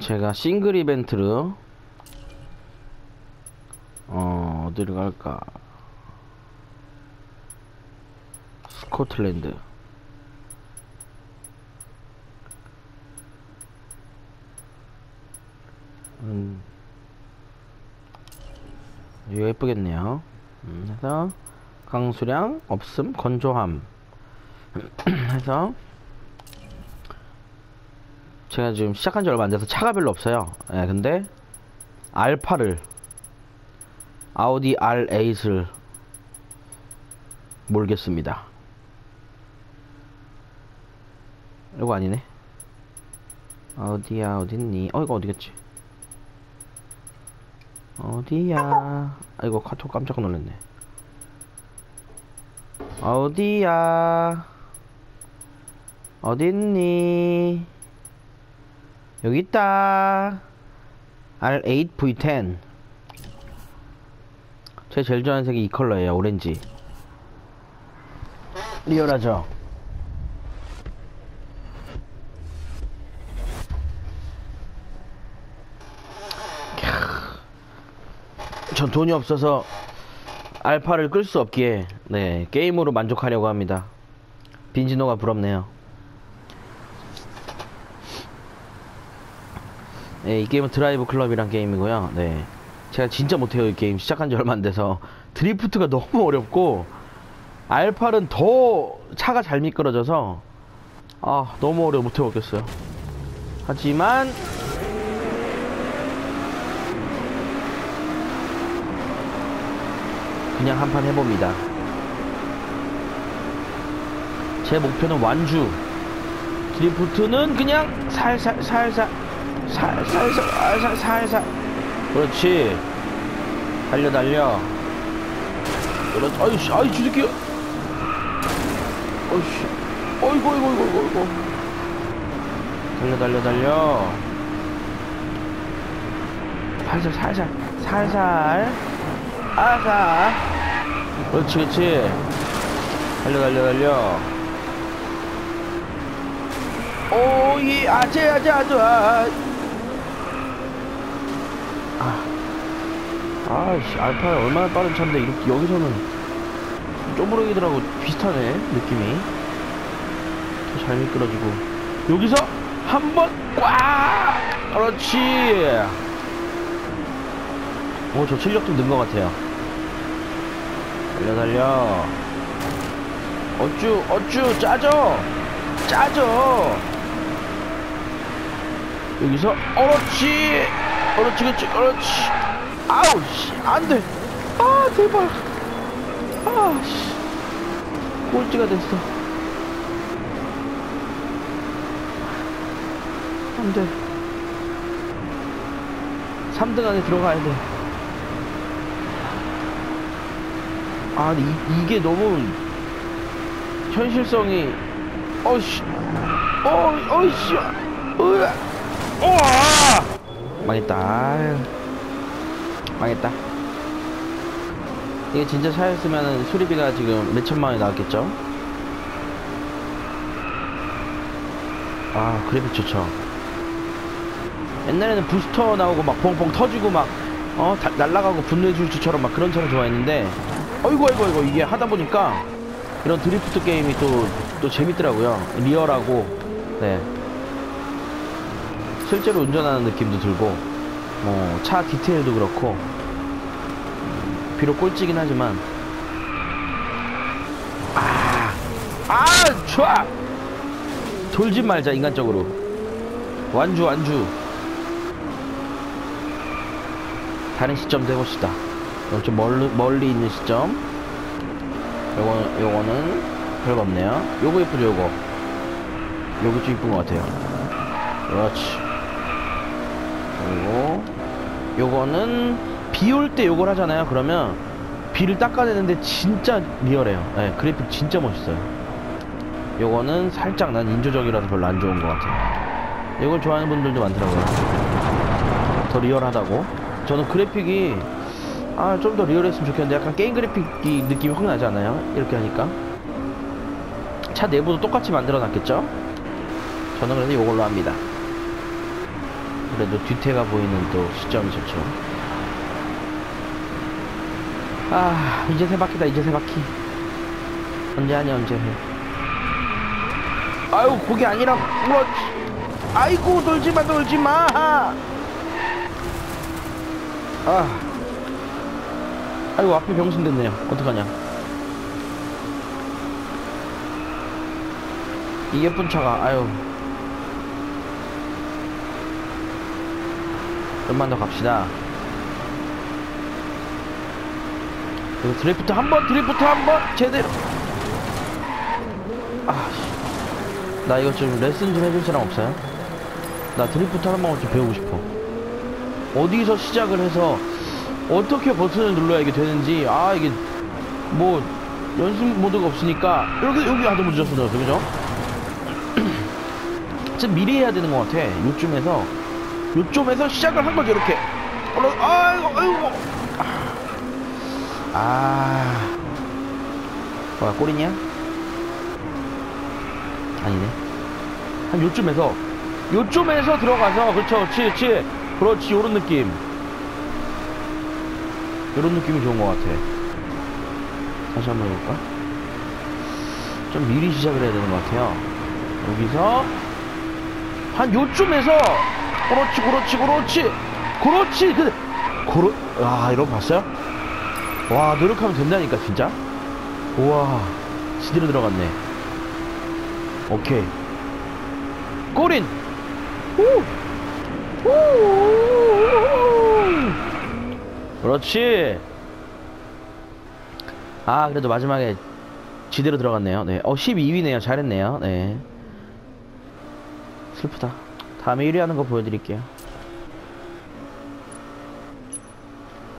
제가 싱글 이벤트로 어 어디를 갈까? 스코틀랜드. 음. 이거 예쁘겠네요. 음, 해서 강수량 없음 건조함. 해서 제가 지금 시작한 지 얼마 안 돼서 차가 별로 없어요. 예, 근데 알파를 아우디 R8을 몰겠습니다. 이거 아니네. 어디야 어딨니? 어 이거 어디겠지? 어디야? 아이고 카톡 깜짝 놀랐네. 어디야? 어딨니? 여기 있다. R8V10. 제 제일 좋아하는 색이 이 컬러예요. 오렌지. 리얼하죠? 캬. 전 돈이 없어서 알파를 끌 수 없기에 네 게임으로 만족하려고 합니다. 빈지노가 부럽네요. 네, 이 게임은 드라이브 클럽이란 게임이고요. 네. 제가 진짜 못해요, 이 게임. 시작한 지 얼마 안 돼서. 드리프트가 너무 어렵고, 알팔은 더 차가 잘 미끄러져서, 아, 너무 어려워. 못해먹겠어요. 하지만, 그냥 한 판 해봅니다. 제 목표는 완주. 드리프트는 그냥 살살, 살살, 살살, 살살, 살살. 그렇지. 달려, 달려. 그렇지. 아이씨, 아이, 주새끼. 어이씨. 어이구, 어이구, 어이구, 어이구, 어이구. 달려, 달려, 달려. 살살, 살살, 살살. 아사. 그렇지, 그렇지. 달려, 달려, 달려. 오이 아재 아재 아재 아 아씨 알파 얼마나 빠른 차인데 이렇게 여기서는 쪼무러기들하고 비슷하네 느낌이. 더 잘 미끄러지고. 여기서 한 번 꽉! 그렇지! 오저 실력도 는 것 같아요. 달려 달려. 어쭈 어쭈 짜져! 짜져! 여기서 그렇지 그렇지 그렇지 그렇지. 아우 씨 안돼. 아 제발. 아씨. 꼴찌가 됐어. 안돼. 3등 안에 들어가야 돼. 아, 근데 이, 이게 너무 현실성이 어이씨. 어 어이씨. 으아. 우와 망했다. 아유. 망했다. 이게 진짜 차였으면 수리비가 지금 몇천만 원이 나왔겠죠? 아 그래픽 좋죠. 옛날에는 부스터 나오고 막 펑펑 터지고 막 어, 다, 날라가고 분노해줄지처럼 막 그런 차를 좋아했는데 어이구 어이구 어이구 이게 하다 보니까 이런 드리프트 게임이 또, 또 재밌더라고요. 리얼하고. 네 실제로 운전하는 느낌도 들고 뭐 차 디테일도 그렇고 음, 비록 꼴찌긴 하지만. 아, 아 좋아! 돌지 말자 인간적으로. 완주 완주. 다른 시점도 해봅시다. 좀 멀리, 멀리 있는 시점. 요거, 요거는 별거 없네요. 요거 예쁘죠 요거. 요거 좀 이쁜 것 같아요. 그렇지 그리고 요거는 비 올 때 요걸 하잖아요. 그러면 비를 닦아내는데 진짜 리얼해요. 네, 그래픽 진짜 멋있어요. 요거는 살짝 난 인조적이라서 별로 안 좋은 것 같아요. 이걸 좋아하는 분들도 많더라고요. 더 리얼하다고. 저는 그래픽이 아 좀 더 리얼했으면 좋겠는데 약간 게임 그래픽이 느낌이 확 나지 않아요? 이렇게 하니까. 차 내부도 똑같이 만들어 놨겠죠? 저는 그래서 이걸로 합니다 그래도 뒤태가 보이는 또 시점이 좋죠. 아, 이제 세 바퀴다, 이제 세 바퀴. 언제 하냐, 언제 해. 아유, 그게 아니라, 그렇지. 아이고, 놀지 마, 놀지 마! 아. 아이고, 앞에 병신 됐네요. 어떡하냐. 이 예쁜 차가, 아유. 좀만 더 갑시다. 그리고 드리프트 한 번, 드리프트 한 번, 제대로. 아, 씨. 나 이거 좀 레슨 좀 해줄 사람 없어요? 나 드리프트 한 번만 좀 배우고 싶어. 어디서 시작을 해서 어떻게 버튼을 눌러야 이게 되는지, 아, 이게 뭐 연습 모드가 없으니까 여기 여기 아주 늦었어, 그죠? 지금 미리 해야 되는 것 같아. 요쯤에서 요쯤에서 시작을 한 거죠, 이렇게. 아이고, 아이고. 아, 뭐야, 꼬리냐? 아니네. 한 요쯤에서, 요쯤에서 들어가서, 그렇죠, 그렇지, 그렇지, 그렇지, 요런 느낌. 요런 느낌이 좋은 것 같아. 다시 한번 해볼까? 좀 미리 시작을 해야 되는 것 같아요. 여기서, 한 요쯤에서, 그렇지, 그렇지, 그렇지, 그렇지, 근데, 그러, 아, 이런 거 봤어요? 와, 노력하면 된다니까, 진짜. 우와, 지대로 들어갔네. 오케이. 꼬린! 우! 우! 그렇지! 아, 그래도 마지막에 지대로 들어갔네요. 네. 어, 12위네요. 잘했네요. 네. 슬프다. 다음에 1위 하는 거 보여드릴게요.